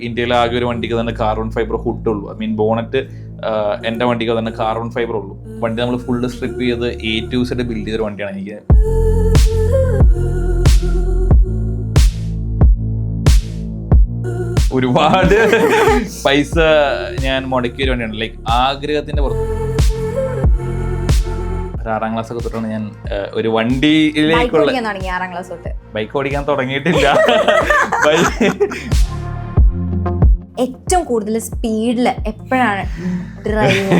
ഇന്ത്യയിലെ ആകെ ഒരു വണ്ടിക്ക് തന്നെ കാർബൺ ഫൈബർ ഹുഡ് ഉള്ളൂ. ഐ മീൻ ബോണറ്റ് എന്റെ വണ്ടിക്ക് തന്നെ കാർബൺ ഫൈബർ ഉള്ളൂ. വണ്ടി നമ്മൾ ഫുള്ള് സ്ട്രിപ്പ് ചെയ്ത് എ ടു സെഡ് ബിൽഡ് ചെയ്തൊരു വണ്ടിയാണ് എനിക്ക്. ഒരുപാട് പൈസ ഞാൻ മുടക്കിയ ഒരു വണ്ടിയാണ്. ലൈക്ക് ആഗ്രഹത്തിന്റെ പുറത്ത്. ആറാം ക്ലാസ് ഒക്കെ തൊട്ടാണ് ഞാൻ ഒരു ബൈക്ക് വണ്ടിയിലേക്കുള്ള ബൈക്ക് ഓടിക്കാൻ തുടങ്ങിയിട്ടില്ല. ബൈ- ഏറ്റവും കൂടുതൽ സ്പീഡിൽ എപ്പോഴാണ് ഡ്രൈവ്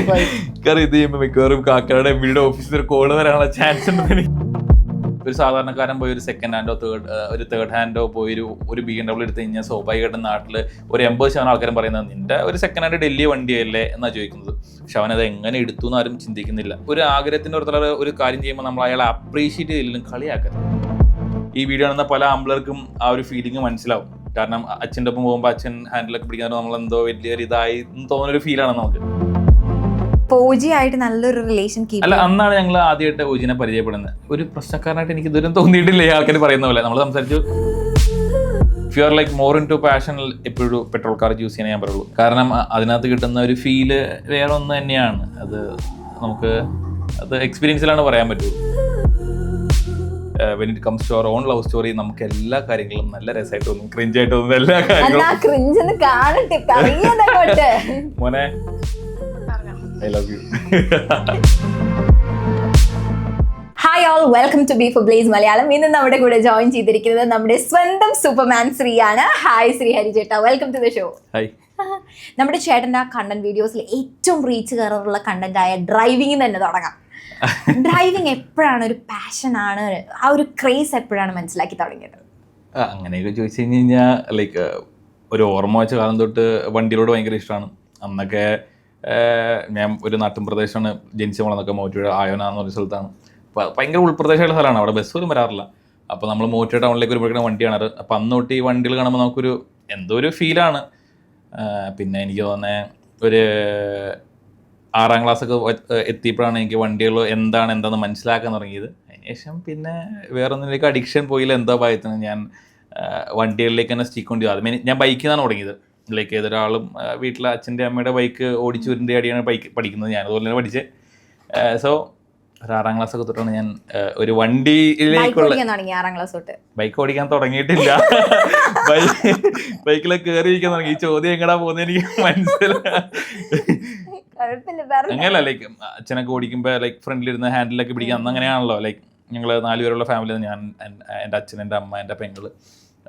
കാരണം ഇത് ചെയ്യുമ്പോൾ മിക്കവാറും കാക്കയുടെ വീട് ഓഫീസിൽ കോൾ വരാനുള്ള ചാൻസ് ഉണ്ട് ഒരു സാധാരണക്കാരൻ പോയി ഒരു സെക്കൻഡ് ഹാൻഡോ തേർഡ് ഒരു തേർഡ് ഹാൻഡോ പോയി ഒരു ഒരു ബി എം ഡബ്ല്യൂ എടുത്ത് കഴിഞ്ഞാൽ സ്വാഭാവികമായിട്ടും നാട്ടിൽ ഒരു എൺപത് ശതമാനം ആൾക്കാരും പറയുന്നത് നിന്റെ ഒരു സെക്കൻഡ് ഹാൻഡ് ഡൽഹി വണ്ടിയല്ലേ എന്നാണ് ചോദിക്കുന്നത്. പക്ഷെ അവനത് എങ്ങനെ എടുത്തു എന്ന് ആരും ചിന്തിക്കുന്നില്ല. ഒരു ആഗ്രഹത്തിന്റെ ഒരു ഒരു കാര്യം ചെയ്യുമ്പോൾ നമ്മൾ അയാളെ അപ്രീഷിയേറ്റ് ചെയ്തില്ലെങ്കിലും കളിയാക്കരുത്. ഈ വീഡിയോ കാണുന്ന പല ആമ്പിളർക്കും ആ ഒരു ഫീലിംഗ് മനസ്സിലാവും. കാരണം അച്ഛന്റെ ഒപ്പം പോകുമ്പോൾ അച്ഛൻ ഹാൻഡിലൊക്കെ പിടിക്കാൻ നമ്മൾ എന്തോ വലിയൊരു ഇതായി തോന്നുന്നൊരു ഫീലാണ് നമുക്ക്. ആയിട്ട് നല്ലൊരു റിലേഷൻ അല്ല അന്നാണ് ഞങ്ങൾ ആദ്യമായിട്ട് ഓജിനെ പരിചയപ്പെടുന്നത്. ഒരു പ്രശ്നക്കാരനായിട്ട് എനിക്ക് ഇതുവരെ തോന്നിയിട്ടില്ല ഈ ആൾക്കാർ പറയുന്ന പോലെ. നമ്മൾ സംസാരിച്ചു if you are like more into passion എപ്പോഴും പെട്രോൾ കാർ യൂസ് ചെയ്യാൻ ഞാൻ പറയുള്ളൂ. കാരണം അതിനകത്ത് കിട്ടുന്ന ഒരു ഫീൽ വേറെ ഒന്ന് തന്നെയാണ്. അത് നമുക്ക് അത് എക്സ്പീരിയൻസിലാണ് പറയാൻ പറ്റുള്ളൂ when it comes to our own love story നമുക്ക് എല്ലാ കാര്യങ്ങളും നല്ല രസമായിട്ട് തോന്നും ക്രിഞ്ചായിട്ട് തോന്നും എല്ലാ കാര്യങ്ങളും മോനെ I love you hi all welcome to B four blaze Malayalam ഇന്ന് നമ്മുടെ കൂടെ ജോയിൻ ചെയ്തിരിക്കുന്നത് നമ്മുടെ സ്വന്തം സൂപ്പർമാൻ ശ്രീയാണ്. ഹായ് ശ്രീ ഹരി ചേട്ടാ welcome to the show hi നമ്മുടെ ചേട്ടന്റെ ആ കണ്ടന്റ് വീഡിയോസിൽ ഏറ്റവും റീച്ച് കയറാറുള്ള കണ്ടന്റ് ആയ ഡ്രൈവിംഗ് തന്നെ തുടങ്ങാം. ഡ്രൈവിംഗ് എപ്പോഴാണ് ഒരു പാഷൻ ആണ്? ആ ഒരു ക്രേസ് എപ്പോഴാണ് മനസ്സിലാക്കി തുടങ്ങിയത്? അങ്ങനെയൊക്കെ ചോദിച്ചു കഴിഞ്ഞ് കഴിഞ്ഞാൽ ലൈക്ക് ഒരു ഓർമ്മ വെച്ച കാലം തൊട്ട് വണ്ടിയിലോട് ഭയങ്കര ഇഷ്ടമാണ് അന്നൊക്കെ ഞാൻ ഒരു നാട്ടിൻ പ്രദേശമാണ്. ജനിച്ച വളർന്നൊക്കെ മോറ്റയുടെ ആയോന എന്ന് പറഞ്ഞ സ്ഥലത്താണ്. ഭയങ്കര ഉൾപ്രദേശമുള്ള സ്ഥലമാണ്. അവിടെ ബസ് പോലും വരാറില്ല. അപ്പോൾ നമ്മൾ മോറ്റ ടൗണിലേക്ക് ഒരു വരുമ്പോഴേക്കും വണ്ടിയാണ് അപ്പം അന്ന് തൊട്ട് ഈ വണ്ടികൾ കാണുമ്പോൾ നമുക്കൊരു എന്തോ ഒരു ഫീലാണ് പിന്നെ എനിക്ക് തോന്നുന്നത് ഒരു ആറാം ക്ലാസ്സൊക്കെ എത്തിയപ്പോഴാണ് എനിക്ക് വണ്ടികൾ എന്താണ് എന്താണെന്ന് മനസ്സിലാക്കാൻ തുടങ്ങിയത്. അതിനുശേഷം പിന്നെ വേറൊന്നിലേക്ക് അഡിക്ഷൻ പോയില്ല എന്താ ഭയത്തിന് ഞാൻ വണ്ടികളിലേക്ക് തന്നെ സ്റ്റിക്ക് കൊണ്ട് അത് മീൻ ഞാൻ ബൈക്കിൽ നിന്നാണ് തുടങ്ങിയത് ലൈക്ക് ഏതൊരാളും വീട്ടിലെ അച്ഛന്റെ അമ്മയുടെ ബൈക്ക് ഓടിച്ചു വരുന്ന അടിയാണ് ബൈക്ക് പഠിക്കുന്നത്. ഞാൻ അതുപോലെ തന്നെ പഠിച്ച്. സോ ഒരു ആറാം ക്ലാസ് ഒക്കെ തൊട്ടാണ് ഞാൻ ഒരു വണ്ടിയിലേക്കുള്ള ബൈക്ക് ഓടിക്കാൻ തുടങ്ങിയിട്ടില്ല. ബൈക്കിലെ കയറിയിരിക്കാൻ തുടങ്ങി. ഈ ചോദ്യം എങ്ങടാ പോകുന്നത് എനിക്ക് മനസ്സിലായി അങ്ങനെയല്ല ലൈക്ക് അച്ഛനൊക്കെ ഓടിക്കുമ്പോൾ ലൈക്ക് ഫ്രണ്ടിലിരുന്ന് ഹാൻഡിലൊക്കെ പിടിക്കാൻ അന്ന് അങ്ങനെയാണല്ലോ. ലൈക്ക് ഞങ്ങൾ നാലുപേരുള്ള ഫാമിലി ഞാൻ എന്റെ അച്ഛൻ എന്റെ അമ്മ എന്റെ പെങ്ങൾ.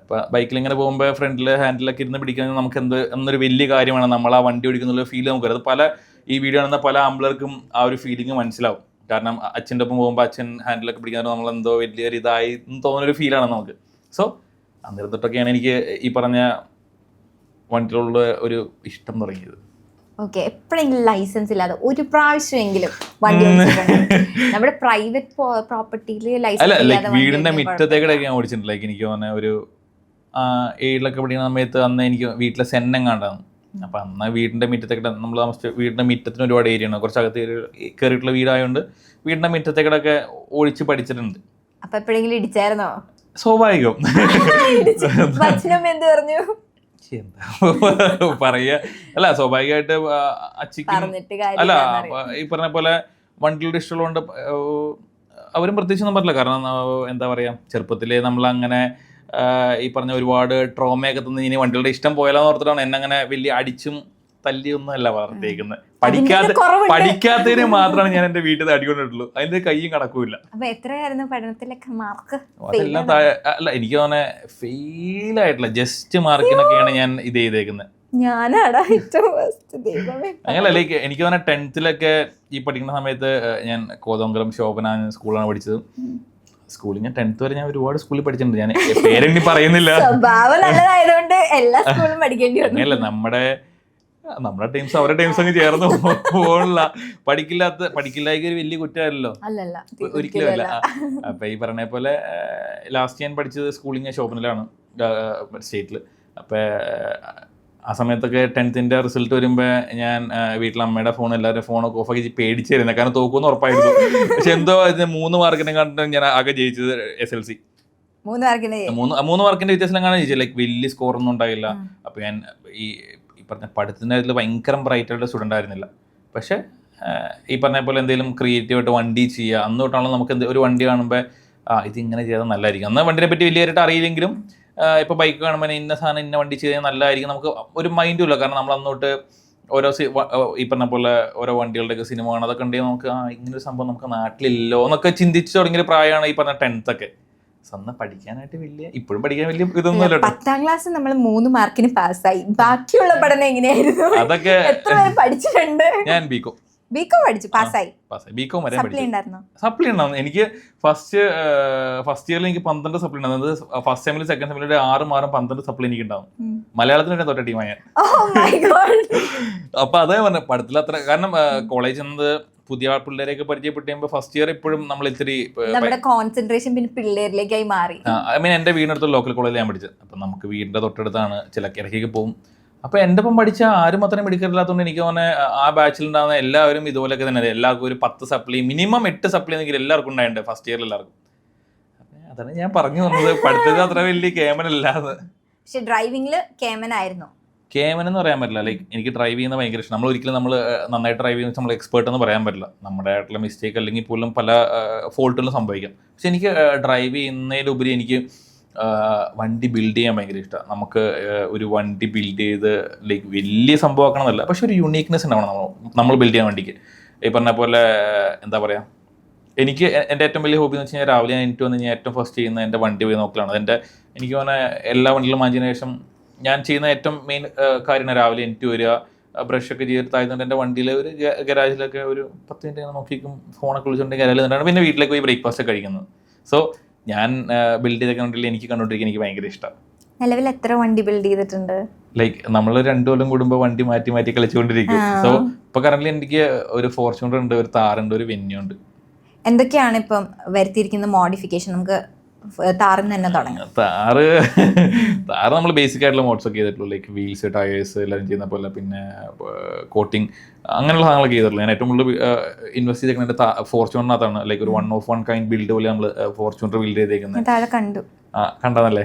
അപ്പോൾ ബൈക്കിൽ ഇങ്ങനെ പോകുമ്പോൾ ഫ്രണ്ടിൽ ഹാൻഡിലൊക്കെ ഇരുന്ന് പിടിക്കാൻ നമുക്ക് എന്ത് എന്നൊരു വലിയ കാര്യമാണ്. നമ്മൾ ആ വണ്ടി ഓടിക്കുന്ന ഫീൽ നമുക്ക് അത് പല ഈ വീഡിയോ കാണുന്ന പല ആമ്പിളർക്കും ആ ഒരു ഫീലിംഗ് മനസ്സിലാവും. കാരണം അച്ഛന്റെ ഒപ്പം പോകുമ്പോൾ അച്ഛൻ ഹാൻഡിലൊക്കെ പിടിക്കാൻ നമ്മൾ എന്തോ വലിയൊരു ഇതായി തോന്നുന്നൊരു ഫീലാണ് നമുക്ക്. സോ അന്നേരത്തൊട്ടൊക്കെയാണ് എനിക്ക് ഈ പറഞ്ഞ വണ്ടിയിലുള്ള ഒരു ഇഷ്ടം തുടങ്ങിയത്. ഓക്കെ എപ്പോഴെങ്കിലും ലൈസൻസ് ഇല്ലാതെ ഒരു പ്രാവശ്യമെങ്കിലും വണ്ടി? നമ്മുടെ പ്രൈവറ്റ് പ്രോപ്പർട്ടിയിൽ ലൈസൻസ് വീടിന്റെ ഓടിക്കാൻ മിറ്റത്തേക്കിടയ്ക്ക് ഞാൻ ഓടിച്ചിട്ടുണ്ട്. ലൈക്ക് എനിക്ക് തോന്നുന്ന ഒരു ഏഴിലൊക്കെ പഠിക്കുന്ന സമയത്ത് അന്ന് എനിക്ക് വീട്ടിലെ സെന്നം കണ്ടാണ് അപ്പൊ അന്ന് വീടിന്റെ മിറ്റത്തേക്കിടെ നമ്മൾ താമസിച്ച വീടിന്റെ മിറ്റത്തിന് ഒരുപാട് ഏരിയ ആണ് കുറച്ച് അകത്ത് കയറിയിട്ടുള്ള വീടായതുകൊണ്ട് വീടിന്റെ മിറ്റത്തേക്കിടൊക്കെ ഓടിച്ച് പഠിച്ചിട്ടുണ്ട്. അപ്പൊ എപ്പോഴെങ്കിലും ഇടിച്ചായിരുന്നോ? സ്വാഭാവികം. എന്ത് പറഞ്ഞു? എന്താ പറയാ അല്ല സ്വാഭാവികമായിട്ട് പറഞ്ഞിട്ട് അല്ല ഈ പറഞ്ഞ പോലെ വണ്ടിയുടെ ഇഷ്ടമുള്ളതുകൊണ്ട് അവരും അവരും പ്രത്യേകിച്ചൊന്നും പറഞ്ഞില്ല. കാരണം എന്താ പറയാ ചെറുപ്പത്തിലേ നമ്മൾ അങ്ങനെ ഈ പറഞ്ഞ ഒരുപാട് ട്രോമയൊക്കെ തന്നെ ഇനി വണ്ടികളുടെ ഇഷ്ടം പോയാലോന്ന് ഓർത്തിട്ടാണ് എന്നെ അങ്ങനെ വലിയ അടിച്ചും തല്ലിയൊന്നും അല്ല വളർത്തിയേക്കുന്നത് പഠിക്കാത്ത. പഠിക്കാത്തതിന് മാത്രമാണ് ഞാൻ എന്റെ വീട്ടിൽ അടികൊണ്ടിട്ടുള്ളൂ അതിന്റെ കൈയും കടക്കൂല അപ്പൊ എത്രയായിരുന്നു പഠനത്തിലൊക്കെ മാർക്ക്? അതെല്ലാം താഴെ അല്ല എനിക്ക് തോന്നെ ഫെയിൽ ആയിട്ടില്ല ജസ്റ്റ് മാർക്കിനൊക്കെയാണ് ഞാൻ ഇത് ചെയ്തേക്കുന്നത് ഞാനാടാ ഏറ്റവും അങ്ങനല്ല ലൈക്ക് എനിക്ക് തന്നെ ടെൻത്തിലൊക്കെ ഈ പഠിക്കുന്ന സമയത്ത് ഞാൻ കോതമംഗലം ശോഭന സ്കൂളാണ് പഠിച്ചത്. സ്കൂളിൽ ഞാൻ ടെൻത്ത് വരെ ഞാൻ ഒരുപാട് സ്കൂളിൽ പഠിച്ചിട്ടുണ്ട്. ഞാൻ പേരെണ്ണി പറയുന്നില്ല. സ്വഭാവം നല്ലതായതുകൊണ്ട് എല്ലാ സ്കൂളും പഠിക്കേണ്ടി വന്നു. നമ്മുടെ നമ്മുടെ ടീംസ് അവരുടെ ടീംസ് അങ്ങ് ചേർന്ന് പോകണില്ല പഠിക്കില്ലാത്ത പഠിക്കില്ലായ്ക്ക് ഒരു വലിയ കുറ്റമല്ലല്ലോ. ഒ- ഒരിക്കലും അല്ല. അപ്പൊ ഈ പറഞ്ഞ പോലെ ലാസ്റ്റ് ഞാൻ പഠിച്ചത് സ്കൂളിങ് ഷോപ്പിനിലാണ് സ്റ്റേറ്റിൽ അപ്പൊ ആ, സമയത്തൊക്കെ ടെൻത്തിന്റെ റിസൾട്ട് വരുമ്പോ ഞാൻ വീട്ടിൽ വീട്ടിലെ അമ്മയുടെ ഫോൺ എല്ലാവരുടെ ഫോണൊക്കെ ഓഫ് ആക്കി പേടിച്ചായിരുന്നു കാരണം തോക്കുമെന്ന് ഉറപ്പായിരുന്നു. പക്ഷെ എന്തോ അതിന് മൂന്ന് മാർക്കിനെ കണ്ടിട്ട് ഞാൻ ആകെ ജയിച്ചത് എസ് എൽ സി മൂന്ന് മാർക്കിന് മൂന്ന് മൂന്ന് മാർക്കിന്റെ വ്യത്യാസം കാണാൻ ചോദിച്ചത് ലൈക്ക് വലിയ സ്കോർ ഒന്നും ഉണ്ടായില്ല. അപ്പൊ ഞാൻ ഈ പറഞ്ഞ പഠിത്തത്തിന്റെ കാര്യത്തിൽ ഭയങ്കര ബ്രൈറ്റായിട്ട് സ്റ്റുഡന്റ് ആയിരുന്നില്ല. പക്ഷേ ഈ പറഞ്ഞ പോലെ എന്തെങ്കിലും ക്രിയേറ്റീവായിട്ട് വണ്ടി ചെയ്യുക അന്ന് തൊട്ടാണല്ലോ നമുക്ക് എന്ത് ഒരു വണ്ടി കാണുമ്പോൾ ആ ഇതിങ്ങനെ ചെയ്താൽ നല്ലതായിരിക്കും. അന്ന് വണ്ടിനെ പറ്റി വലിയതായിട്ട് അറിയില്ലെങ്കിലും ഇപ്പോൾ ഇപ്പൊ ബൈക്ക് കാണുമ്പോൾ ഇന്ന സാധനം ഇന്ന വണ്ടി ചെയ്താൽ നല്ലതായിരിക്കും. നമുക്ക് ഒരു മൈൻഡും ഇല്ല. കാരണം നമ്മൾ അന്നോട്ട് ഓരോ സി- ഈ പറഞ്ഞ പോലെ ഓരോ വണ്ടികളുടെയൊക്കെ സിനിമ കാണാം. അതൊക്കെ ഉണ്ടെങ്കിൽ നമുക്ക് ആ ഇങ്ങനൊരു സംഭവം നമുക്ക് നാട്ടിലില്ലോ എന്നൊക്കെ ചിന്തിച്ചു തുടങ്ങിയൊരു പ്രായമാണ് ഈ പറഞ്ഞ ടെൻത്ത് ഒക്കെ. സ്വന്തം പഠിക്കാനായിട്ട് വലിയ ഇപ്പോഴും പഠിക്കാൻ വലിയ ഇതൊന്നും ഇല്ല കേട്ടോ. പത്താം ക്ലാസ് നമ്മൾ മൂന്ന് മാർക്കിന് പാസ്സായി. ബാക്കിയുള്ള പഠനം എങ്ങനെയായിരുന്നു? അതൊക്കെ എത്ര പഠിച്ചിട്ടുണ്ട്? ഞാൻ ബികോം ബികോം പഠിച്ചു പാസ്സായി. പാസ്സായി. ബികോം വരെ സപ്ലി ഉണ്ടായിരുന്നു? സപ്ലി എനിക്ക് ഫസ്റ്റ് ഫസ്റ്റ് ഇയറിൽ എനിക്ക് പന്ത്രണ്ട് സപ്ലി ഉണ്ടായിരുന്നു. ഫസ്റ്റ് സെമിൽ സെക്കൻഡ് സെമിൽ ആറ് മാറും പന്ത്രണ്ട് സപ്ലി എനിക്ക് ഉണ്ടാവും. മലയാളത്തിന് തന്നെ തൊട്ട ടീമാണ് ഞാൻ. ഗോഡ് അപ്പൊ അതേ പറഞ്ഞു പഠിത്തത്തിൽ അത്ര കാരണം കോളേജിൽ നിന്ന് പുതിയ പിള്ളേരെയൊക്കെ പരിചയപ്പെട്ട് കഴിയുമ്പോൾ ഫസ്റ്റ് ഇയർ ഇപ്പോഴും നമ്മൾ ഇത്തിരി നമ്മുടെ കോൺസെൻട്രേഷൻ പിന്നെ പിള്ളേരിലേക്കായി മാറി. ഐ മീൻ എന്റെ വീടിനടുത്ത് ലോക്കൽ കോളേജിൽ ഞാൻ പഠിച്ചത്. അപ്പം നമുക്ക് വീടിന്റെ തൊട്ടടുത്താണ് ചില ഇടയ്ക്കൊക്കെ പോകും അപ്പോൾ എന്റെ ഒപ്പം പഠിച്ച ആരും അത്രയും മെഡിക്കലില്ലാത്തതുകൊണ്ട് എനിക്ക് തോന്നുന്നെ ആ ബാച്ചിൽ ഉണ്ടാകുന്ന എല്ലാവരും ഇതുപോലെയൊക്കെ തന്നെ എല്ലാവർക്കും ഒരു പത്ത് സപ്ലി മിനിമം എട്ട് സപ്ലി എന്നെങ്കിലും എല്ലാവർക്കും ഉണ്ടായിട്ടുണ്ട് ഫസ്റ്റ് ഇയറിൽ എല്ലാവർക്കും. അതാണ് ഞാൻ പറഞ്ഞു വന്നത്. പഠിത്തത്തിൽ അത്ര വലിയ കേമനല്ലാതെ പക്ഷെ ഡ്രൈവിംഗിൽ കേമനായിരുന്നു. കേമൻ എന്ന് പറയാൻ പറ്റില്ല. ലൈക്ക് എനിക്ക് ഡ്രൈവ് ചെയ്യുന്ന ഭയങ്കര ഇഷ്ടം. നമ്മൾ ഒരിക്കലും നമ്മൾ നന്നായിട്ട് ഡ്രൈവ് ചെയ്യുന്ന നമ്മൾ എക്സ്പേർട്ട് എന്ന് പറയാൻ പറ്റില്ല. നമ്മുടെ ആയിട്ടുള്ള മിസ്റ്റേക്ക് അല്ലെങ്കിൽ പോലും പല ഫോൾട്ടുകളും സംഭവിക്കാം. പക്ഷെ എനിക്ക് ഡ്രൈവ് ചെയ്യുന്നതിലുപരി എനിക്ക് വണ്ടി ബിൽഡ് ചെയ്യാൻ ഭയങ്കര ഇഷ്ടമാണ് നമുക്ക് ഒരു വണ്ടി ബിൽഡ് ചെയ്ത് ലൈക്ക് വലിയ സംഭവമാക്കണം എന്നല്ല. പക്ഷെ ഒരു യുണീക്നെസ് ഉണ്ടാവണം നമ്മൾ നമ്മൾ ബിൽഡ് ചെയ്യാൻ വണ്ടിക്ക്. ഈ പറഞ്ഞ പോലെ എന്താ പറയുക എനിക്ക് എന്റെ ഏറ്റവും വലിയ ഹോബി എന്ന് വെച്ച് കഴിഞ്ഞാൽ രാവിലെ ഞാൻ എനിക്ക് വന്ന് ഞാൻ ഏറ്റവും ഫസ്റ്റ് ചെയ്യുന്ന എന്റെ വണ്ടി പോയി നോക്കലാണ്. എന്റെ എനിക്ക് തോന്നുന്ന എല്ലാ വണ്ടികളും വാങ്ങിച്ചതിന് ശേഷം ഞാൻ ചെയ്യുന്ന ഏറ്റവും മെയിൻ കാര്യമാണ് രാവിലെ എനിക്ക് വരിക ബ്രഷ് ഒക്കെ ചെയ്തിട്ടായതുകൊണ്ട് എന്റെ വണ്ടിയിൽ ഒരു ഗരാജിലൊക്കെ ഒരു പത്ത് മിനിറ്റ് ഇങ്ങനെ നോക്കിക്കും ഫോണൊക്കെ വിളിച്ചുകൊണ്ടെങ്കിൽ ഗരാജിൽ നിന്നാണ് പിന്നെ വീട്ടിലേക്ക് പോയി ബ്രേക്ക്ഫാസ്റ്റ് കഴിക്കുന്നത്. സോ ഞാൻ ബിൽഡ് ചെയ്ത വണ്ടിയിൽ എനിക്ക് കണ്ടുകൊണ്ടിരിക്കാൻ എനിക്ക് ഭയങ്കര ഇഷ്ടം. നിലവിൽ എത്ര വണ്ടി ബിൽഡ് ചെയ്തിട്ടുണ്ട്? ലൈക്ക് നമ്മൾ രണ്ടു കൊല്ലം കൂടുമ്പോൾ വണ്ടി മാറ്റി മാറ്റി കളിച്ചുകൊണ്ടിരിക്കും. സോ ഇപ്പൊ കറന്റ് എനിക്ക് ഒരു ഫോർച്യൂണർ ഉണ്ട് ഒരു താറുണ്ട് ഒരു വെന്യൂ ഉണ്ട്. എന്തൊക്കെയാണ് ഇപ്പം വരുത്തിയിരിക്കുന്ന മോഡിഫിക്കേഷൻ നമുക്ക് താറിന്ന് തന്നെ തുടങ്ങി. താറ് താറ് നമ്മൾ ബേസിക് ആയിട്ടുള്ള മോഡ്സ് ഒക്കെ ചെയ്തിട്ടുള്ളൂ. ലൈക്ക് വീൽസ് ടയേഴ്സ് എല്ലാം ചെയ്യുന്ന പോലെ പിന്നെ കോട്ടിങ് അങ്ങനെയുള്ള സാധനങ്ങളൊക്കെ ചെയ്തിട്ടുള്ളൂ. ഞാൻ ഏറ്റവും കൂടുതൽ ഇൻവെസ്റ്റ് ചെയ്തേക്കുന്നത് ഫോർച്യൂണറിനകത്താണ് ലൈക്ക് ഒരു one of one kind build പോലെ നമ്മൾ ഫോർച്യൂണർ ബിൽഡ് ചെയ്തേക്കുന്നത് കണ്ടു. ആ കണ്ടതല്ലേ?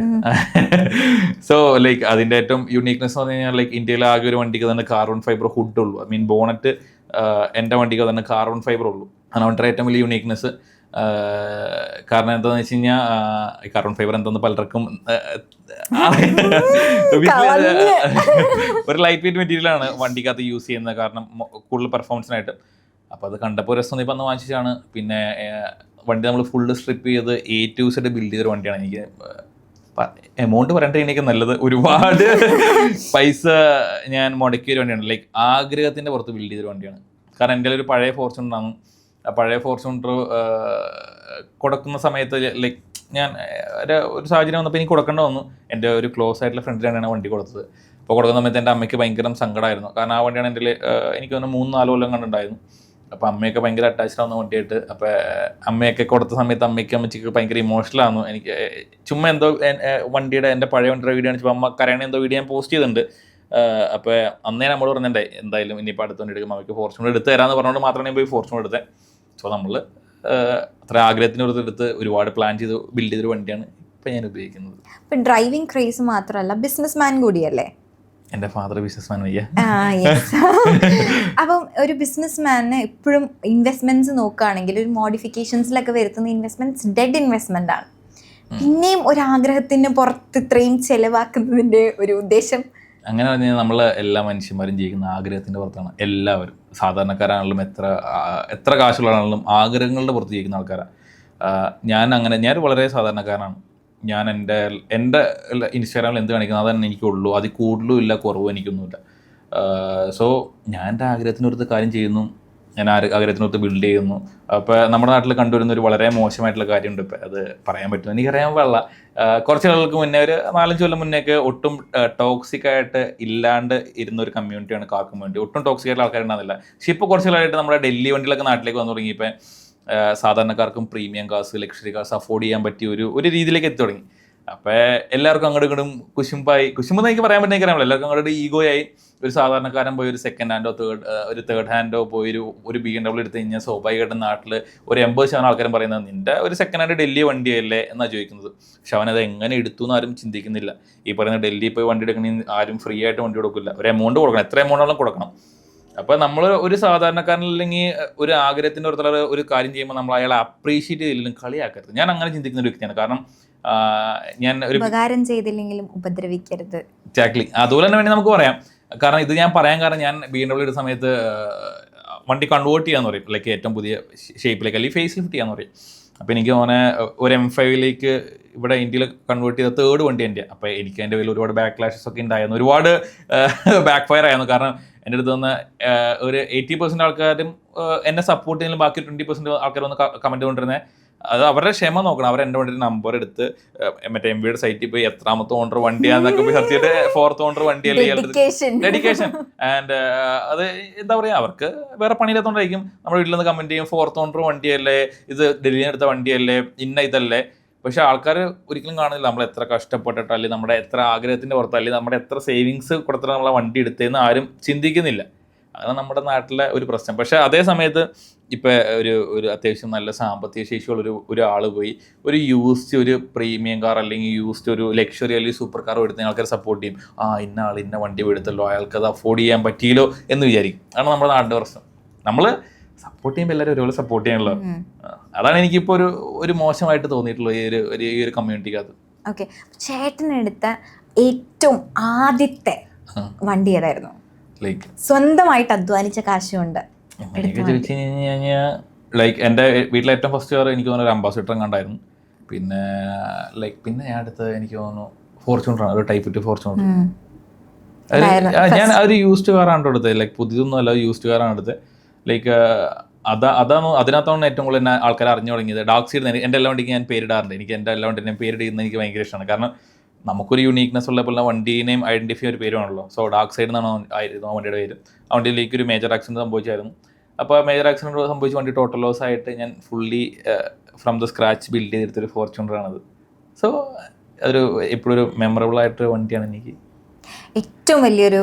സോ ലൈക്ക് അതിന്റെ ഏറ്റവും യുണീക്നെസ് എന്ന് പറഞ്ഞു കഴിഞ്ഞാൽ ലൈക്ക് ഇന്ത്യയിലെ ആകെ ഒരു വണ്ടിക്ക് തന്നെ കാർബൺ ഫൈബർ ഹുഡ് ഉള്ളൂ. ഐ മീൻ ബോണറ്റ് എന്റെ വണ്ടിക്ക് തന്നെ കാർബൺ ഫൈബർ ഉള്ളൂ. അതാണ് അവന്റെ ഏറ്റവും വലിയ യുണീക്നെസ് കാരണം എന്താണെന്ന് വെച്ച് കഴിഞ്ഞാൽ ഈ കാർബൺ ഫൈബർ എന്തോന്ന് പലർക്കും ഒരു ലൈറ്റ് വെയിറ്റ് മെറ്റീരിയൽ ആണ് വണ്ടിക്കകത്ത് യൂസ് ചെയ്യുന്നത് കാരണം കൂടുതൽ പെർഫോമൻസിനായിട്ട് അപ്പോൾ അത് കണ്ടപ്പോൾ രസം ഇപ്പം അന്ന് വാങ്ങിച്ചാണ് പിന്നെ വണ്ടി നമ്മൾ ഫുള്ള് സ്ട്രിപ്പ് ചെയ്ത് എ ടു സെഡ് ബിൽഡ് ചെയ്തൊരു വണ്ടിയാണ്. എനിക്ക് എമൗണ്ട് പറയേണ്ട എനിക്ക് നല്ലത്. ഒരുപാട് പൈസ ഞാൻ മുടക്കിയ ഒരു വണ്ടിയാണ്. ലൈക്ക് ആഗ്രഹത്തിന്റെ പുറത്ത് ബിൽഡ് ചെയ്തൊരു വണ്ടിയാണ്. കാരണം എന്റെ ഒരു പഴയ ഫോർച്ചുണ്ടാകും പഴയ ഫോർച്യൂണർ കൊടുക്കുന്ന സമയത്ത് ലൈക്ക് ഞാൻ ഒരു സാഹചര്യം വന്നപ്പോൾ എനിക്ക് കൊടുക്കേണ്ട വന്നു. എന്റെ ഒരു ക്ലോസ് ആയിട്ടുള്ള ഫ്രണ്ടിനാണ് വണ്ടി കൊടുത്തത്. അപ്പോൾ കൊടുക്കുന്ന സമയത്ത് എന്റെ അമ്മയ്ക്ക് ഭയങ്കര സങ്കടമായിരുന്നു കാരണം ആ വണ്ടിയാണ് എന്റെ എനിക്ക് തന്നെ മൂന്ന് നാല് കൊല്ലം കണ്ടുണ്ടായിരുന്നു അപ്പോൾ അമ്മയൊക്കെ ഭയങ്കര അറ്റാച്ച്ഡ് ആവുന്ന വണ്ടിയായിട്ട്. അപ്പോൾ അമ്മയൊക്കെ കൊടുത്ത സമയത്ത് അമ്മയ്ക്ക് അമ്മച്ചിക്ക് ഭയങ്കര ആയിരുന്നു എനിക്ക് ചുമ്മാ എന്തോ വണ്ടിയുടെ എന്റെ പഴയ വണ്ടിയുടെ വീഡിയോ കാണിച്ചപ്പോൾ അമ്മ കരയണ എന്തോ വീഡിയോ ഞാൻ പോസ്റ്റ് ചെയ്തിട്ടുണ്ട്. അപ്പോൾ അന്നേ നമ്മൾ പറഞ്ഞിട്ടുണ്ടായി എന്തായാലും ഇനിയിപ്പോൾ അടുത്ത വണ്ടി എടുക്കും. അമ്മയ്ക്ക് ഫോർച്യൂണർ എടുത്ത് തരാമെന്ന് പറഞ്ഞുകൊണ്ട് മാത്രമേ പോയി ഫോർച്യൂണർ എടുത്തത് സോ നമ്മൾ അത്ര ആഗ്രഹത്തിന് ഒരു എടുത്ത് ഒരുപാട് പ്ലാൻ ചെയ്ത് ബിൽഡ് ചെയ്തൊരു വണ്ടിയാണ് ഇപ്പം ഞാൻ ഉപയോഗിക്കുന്നത്. ഇപ്പം ഡ്രൈവിംഗ് ക്രേസ് മാത്രമല്ല ബിസിനസ് മാൻ കൂടിയല്ലേ? എന്റെ ഫാദർ ബിസിനസ് മാൻ വയ്യ. അപ്പം ഒരു ബിസിനസ് മാനിന് എപ്പോഴും ഇൻവെസ്റ്റ്മെന്റ്സ് നോക്കുകയാണെങ്കിൽ ഒരു മോഡിഫിക്കേഷൻസിലൊക്കെ വരുത്തുന്ന ഇൻവെസ്റ്റ്മെന്റ്സ് ഡെഡ് ഇൻവെസ്റ്റ്മെന്റ് ആണ്. പിന്നെയും ഒരു ആഗ്രഹത്തിന് പുറത്ത് ഇത്രയും ചെലവാക്കുന്നതിന്റെ ഒരു ഉദ്ദേശം അങ്ങനെ പറഞ്ഞു കഴിഞ്ഞാൽ നമ്മളെ എല്ലാ മനുഷ്യന്മാരും ജീവിക്കുന്ന ആഗ്രഹത്തിന്റെ പുറത്താണ്. എല്ലാവരും. സാധാരണക്കാരാണെങ്കിലും എത്ര എത്ര കാശുള്ളതാണെങ്കിലും ആഗ്രഹങ്ങളുടെ പുറത്ത് ജീവിക്കുന്ന ആൾക്കാരാണ് ഞാൻ അങ്ങനെ ഞാൻ വളരെ സാധാരണക്കാരനാണ്. ഞാൻ എന്റെ എന്റെ ഇൻസ്റ്റാഗ്രാമിൽ എന്ത് കാണിക്കുന്നത് അതന്നെ എനിക്കുള്ളൂ. അതിൽ കൂടുതലും ഇല്ല കുറവും എനിക്കൊന്നുമില്ല. സോ ഞാൻ എന്റെ ആഗ്രഹത്തിനൊരു കാര്യം ചെയ്യുന്നു. ഞാൻ ആ ആഗ്രഹത്തിനൊത്ത് ബിൽഡ് ചെയ്യുന്നു. അപ്പോൾ നമ്മുടെ നാട്ടിൽ കണ്ടുവരുന്ന ഒരു വളരെ മോശമായിട്ടുള്ള കാര്യമുണ്ട് ഇപ്പം. അത് പറയാൻ പറ്റും എനിക്കറിയാൻ പാടില്ല കുറച്ച് നാളുകൾക്ക് മുന്നേ ഒരു നാലഞ്ച് കൊല്ലം മുന്നേക്ക് ഒട്ടും ടോക്സിക് ആയിട്ട് ഇല്ലാണ്ട് ഇരുന്ന ഒരു കമ്മ്യൂണിറ്റിയാണ് കാർ കമ്മ്യൂണിറ്റി ഒട്ടും ടോക്സിക് ആയിട്ടുള്ള ആൾക്കാരുണ്ടാകുന്നില്ല പക്ഷെ ഇപ്പോൾ കുറച്ച് കാലമായിട്ട് നമ്മുടെ ഡൽഹി വണ്ടികളൊക്കെ നാട്ടിലേക്ക് വന്നു തുടങ്ങി ഇപ്പം സാധാരണക്കാർക്കും പ്രീമിയം കാസ് ലക്ഷറി കാസ് അഫോർഡ് ചെയ്യാൻ പറ്റിയ ഒരു ഒരു രീതിയിലേക്ക് എത്തി തുടങ്ങി. അപ്പോൾ എല്ലാവർക്കും അങ്ങോട്ടും ഇങ്ങോട്ടും കുശുമ്പായി കുശുമ്പെന്ന് എനിക്ക് പറയാൻ പറ്റുന്ന കാര്യമല്ല എല്ലാവർക്കും അങ്ങോട്ട് ഈഗോ ആയി ഒരു സാധാരണക്കാരൻ പോയി ഒരു സെക്കൻഡ് ഹാൻഡോ തേർഡ് ഒരു തേർഡ് ഹാൻഡോ പോയി ഒരു ഒരു ബി എം ഡബ്ല്യൂ എടുത്ത് കഴിഞ്ഞാൽ സ്വാഭാവികമായിട്ടും നാട്ടിൽ ഒരു എൺപത് ശതമാനം ആൾക്കാരും പറയുന്നത് നിന്റെ ഒരു സെക്കൻഡ് ഹാൻഡ് ഡൽഹി വണ്ടിയല്ലേ എന്നാണ് ചോദിക്കുന്നത്. പക്ഷെ അവനത് എങ്ങനെ എടുത്തു എന്ന് ആരും ചിന്തിക്കുന്നില്ല. ഈ പറയുന്ന ഡൽഹി പോയി വണ്ടി എടുക്കണമെങ്കിൽ ആരും ഫ്രീ ആയിട്ട് വണ്ടി കൊടുക്കില്ല. ഒരു എമൗണ്ട് കൊടുക്കണം. എത്ര എമൗണ്ടോളം കൊടുക്കണം. അപ്പോൾ നമ്മൾ ഒരു സാധാരണക്കാരൻ അല്ലെങ്കിൽ ഒരു ആഗ്രഹത്തിന്റെ പുറത്തുള്ള ഒരു കാര്യം ചെയ്യുമ്പോൾ നമ്മൾ അയാളെ അപ്രീഷിയേറ്റ് ചെയ്തില്ലെങ്കിലും കളിയാക്കരുത്. ഞാൻ അങ്ങനെ ചിന്തിക്കുന്ന ഒരു വ്യക്തിയാണ്. കാരണം ഞാൻ ഒരു ഉപകാരം ചെയ്തില്ലെങ്കിലും ഉപദ്രവിക്കരുത്. എക്സാക്ട്ലി അതുപോലെ തന്നെ വേണ്ടി നമുക്ക് പറയാം. കാരണം ഇത് ഞാൻ പറയാൻ കാരണം ഞാൻ ബി എം ഡബ്ല്യൂ സമയത്ത് വണ്ടി കൺവേർട്ട് ചെയ്യാന്ന് പറയും. ലൈക്ക് ഏറ്റവും പുതിയ ഷേപ്പിലേക്ക് അല്ലെങ്കിൽ ഫേസ് ലിഫ്റ്റ് ചെയ്യാന്ന് പറയും. അപ്പോൾ എനിക്ക് തോന്നെ ഒരു എം ഫൈവിലേക്ക് ഇവിടെ ഇന്ത്യയിൽ കൺവേർട്ട് ചെയ്ത തേർഡ് വണ്ടി എന്റെ. അപ്പോൾ എനിക്ക് അതിന്റെ പേരിൽ ഒരുപാട് ബാക്ക് ക്ലാഷസ് ഒക്കെ ഉണ്ടായിരുന്നു. ഒരുപാട് ബാക്ക് ഫയർ ആയിരുന്നു. കാരണം എന്റെ അടുത്ത് വന്ന് ഒരു എയ്റ്റി പെർസെന്റ് ആൾക്കാരും എന്നെ സപ്പോർട്ട് ചെയ്യുന്ന ബാക്കി ട്വന്റി പെർസെന്റ് ആൾക്കാർ വന്ന് കമന്റ് കൊണ്ടിരുന്നത് അത് അവരുടെ ക്ഷമ നോക്കണം. അവർ എന്റെ വണ്ടിയുടെ നമ്പർ എടുത്ത് മറ്റേ എം വിയുടെ സൈറ്റിൽ പോയി എത്രാമത്തെ ഓണർ വണ്ടിയാന്നൊക്കെ സെർച്ച് ചെയ്ത് ഫോർത്ത് ഓണർ വണ്ടിയല്ലേ ഡെഡിക്കേഷൻ ആൻഡ് അത് എന്താ പറയാ അവർക്ക് വേറെ പണിയിലെത്തോണ്ടായിരിക്കും നമ്മുടെ വീട്ടിൽ നിന്ന് കമന്റ് ചെയ്യും ഫോർത്ത് ഓണർ വണ്ടിയല്ലേ ഇത് ഡൽഹിയിൽ എടുത്ത വണ്ടിയല്ലേ ഇന്ന ഇതല്ലേ? പക്ഷെ ആൾക്കാർ ഒരിക്കലും കാണുന്നില്ല. നമ്മൾ എത്ര കഷ്ടപ്പെട്ടിട്ട് അല്ലെങ്കിൽ നമ്മുടെ എത്ര ആഗ്രഹത്തിന്റെ പുറത്ത് അല്ലെങ്കിൽ നമ്മുടെ എത്ര സേവിങ്സ് കൊടുത്തിട്ട് നമ്മളെ വണ്ടി എടുത്തതെന്ന് ആരും ചിന്തിക്കുന്നില്ല. അതാണ് നമ്മുടെ നാട്ടിലെ ഒരു പ്രശ്നം. പക്ഷേ അതേ സമയത്ത് ഇപ്പൊ ഒരു ഒരു അത്യാവശ്യം നല്ല സാമ്പത്തിക ശേഷിയുള്ള ഒരു ഒരാൾ പോയി ഒരു യൂസ്ഡ് ഒരു പ്രീമിയം കാർ അല്ലെങ്കിൽ യൂസ്ഡ് ഒരു ലക്ഷറി അല്ലെങ്കിൽ സൂപ്പർ കാർ എടുത്ത് ആൾക്കാർ സപ്പോർട്ട് ചെയ്യും. ആ ഇന്ന ആൾ ഇന്ന വണ്ടി എടുത്തല്ലോ അയാൾക്ക് അത് അഫോർഡ് ചെയ്യാൻ പറ്റിയല്ലോ എന്ന് വിചാരിക്കും. അതാണ് നമ്മുടെ നാടിന്റെ പ്രശ്നം. നമ്മൾ സപ്പോർട്ട് ചെയ്യുമ്പോൾ എല്ലാവരും ഒരുപോലെ സപ്പോർട്ട് ചെയ്യണല്ലോ അതാണ് എനിക്കിപ്പോൾ ഒരു ഒരു മോശമായിട്ട് തോന്നിയിട്ടുള്ളത് ഈ ഒരു ഈ ഒരു കമ്മ്യൂണിറ്റിക്കകത്ത് ഓക്കെ. ചേട്ടനെടുത്ത ഏറ്റവും ആദ്യത്തെ. വണ്ടി ഏതായിരുന്നു? ലൈക്ക് സ്വന്തമായിട്ട് അധ്വാനിച്ച കാശുണ്ട് എനിക്ക് ചോദിച്ചു കഴിഞ്ഞാൽ ലൈക്ക് എന്റെ വീട്ടിലെ ഏറ്റവും ഫസ്റ്റ് കാർ എനിക്ക് തോന്നുന്നു ഒരു അംബാസിഡർ കണ്ടായിരുന്നു പിന്നെ ലൈക്ക് പിന്നെ ഞാൻ അടുത്ത് എനിക്ക് തോന്നുന്നു ഫോർച്യൂണറാണ് ഒരു ടൈപ്പ് ടു ഫോർച്യൂണർ ഞാൻ അത് ഒരു യൂസ്ഡ് കാറാണ് എടുത്തത്. ലൈക്ക് പുതിയതൊന്നും അല്ല യൂസ്ഡ് കാറാണ് എടുത്തത്. ലൈക്ക് അതാ അതാണ് അതിനകത്താണ് ഏറ്റവും കൂടുതൽ എന്നെ ആൾക്കാർ അറിഞ്ഞു തുടങ്ങിയത്. ഡാർക്ക് സൈഡ് എന്റെ എല്ലാ വണ്ടിക്ക് ഞാൻ പേരിടാറുണ്ട്. എനിക്ക് എന്റെ എല്ലാ വണ്ടിയും പേരിടുന്നത് എനിക്ക് ഭയങ്കര ഇഷ്ടമാണ്. കാരണം നമുക്കൊരു യൂണീക്നെസ് ഉള്ള പോലെ വണ്ടീനെയും ഐഡന്റിഫൈ ഒരു പേരുമാണല്ലോ സോ ഡാർക്ക് സൈഡ് എന്നാണ് ആയിരുന്നു ആ വണ്ടിയുടെ പേര്. ആ വണ്ടിയിലേക്ക് ഒരു മേജർ ആക്സിഡന്റ് സംഭവിച്ചായിരുന്നു. അപ്പോൾ മേജർ ആക്സിഡന്റ് സംഭവിച്ച വണ്ടി ടോട്ടൽ ലോസ് ആയിട്ട് ഞാൻ fully from the scratch build ചെയ്തെടുത്തൊരു ഫോർച്യൂണറാണത് സോ അതൊരു എപ്പോഴും ഒരു മെമ്മറബിൾ ആയിട്ടൊരു വണ്ടിയാണ് എനിക്ക്. ഏറ്റവും വലിയൊരു